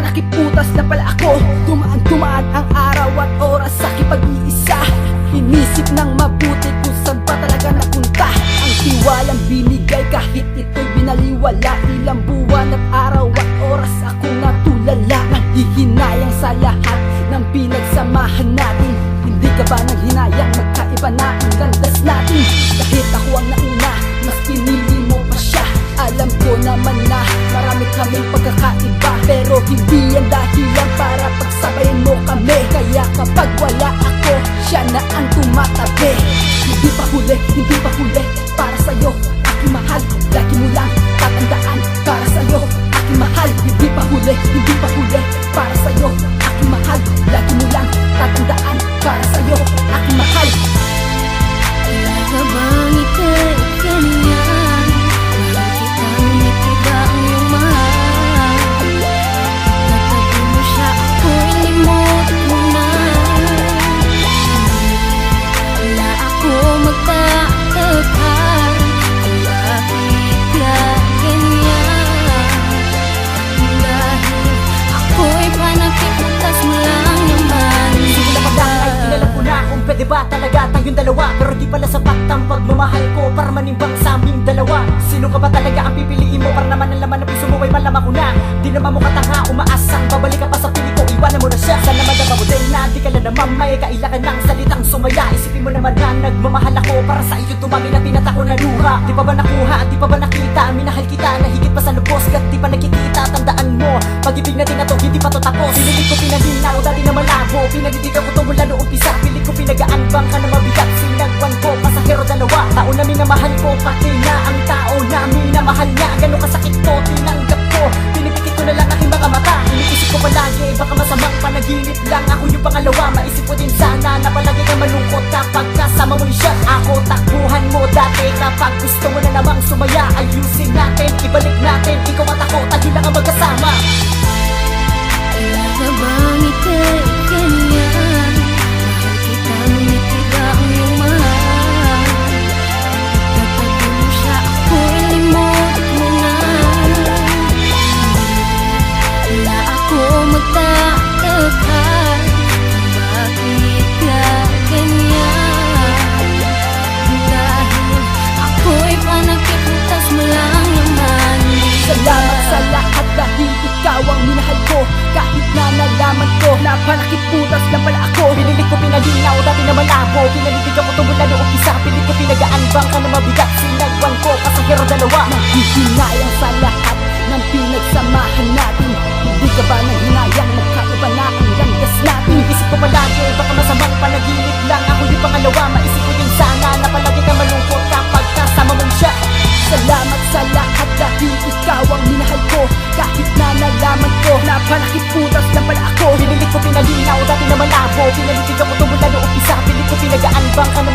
panakiputas na pala ako. Dumaan ang araw at oras sa kipag-iisa. Inisip ng mabuti kung saan ba talaga napunta. Ang tiwalang binigay kahit ito'y binaliwala. Ilang buwan at araw at oras akong natulala. Nanghihinayang sa lahat ng pinagsamahan natin. Hindi ka ba nang hinayang magkaiba na ang landas natin? Kahit ako ang nauna, mas pinili mo pa siya. Alam ko naman na marami kaming pagkakaiba Pero hindi yan dahilan para pagsabayin mo kami. Kaya kapag wala ako, siya na ang tumatabi. Hindi pa huli, hindi pa huli tayong dalawa. Pero di pala sapat ang pagmamahal ko Para manimbang sa aming dalawa. Sino ka ba talaga ang pipiliin mo Para naman ang laman ng puso mo ay malaman ko na Di naman mo katanga umaasang Babalik ka pa sa pili ko Iwanan mo na siya. Sana madama mo din na Di ka na naman may kailangan ng salitang sumaya. Isipin mo naman na nagmamahal ako Para sa iyo tumami na pinata ko na luha. Di pa ba nakuha Di pa ba nakita? Minahal kita na higit pa sa lubos Kat di pa nakikita. Tandaan mo Pag-ibig natin na to Hindi pa to tapos. Pinilig ko pinalinaw Dati na malabo. Pinanidigan ko to mula noong umpisa. Pilit ko pinagaan Bang ka na mabigat Sinagwan ko Pasahero dalawa. Tao na minamahal ko Pati na ang tao na minamahal niya. Ganun kasakit to Tinanggap ko. Pinipikit ko na lang aking mga mata. Iniisip ko palagi Baka masamang panaginip lang. Ako yung pangalawa Maisip ko din sana Na palagi ka malungkot. Kapag kasama mo ni siya Ako takbuhan mo. Dati Kapag gusto mo na namang sumaya Ayusin natin. Ibalik na malabo Pinalitigan ko to mula noong umpisa. Pilit ko pinagaan, bang ka na mabigat. Sinagwan ko, pasahero dalawa. Nanghihinayang sa lahat umpisa Pilit ko pinagaan, bang ka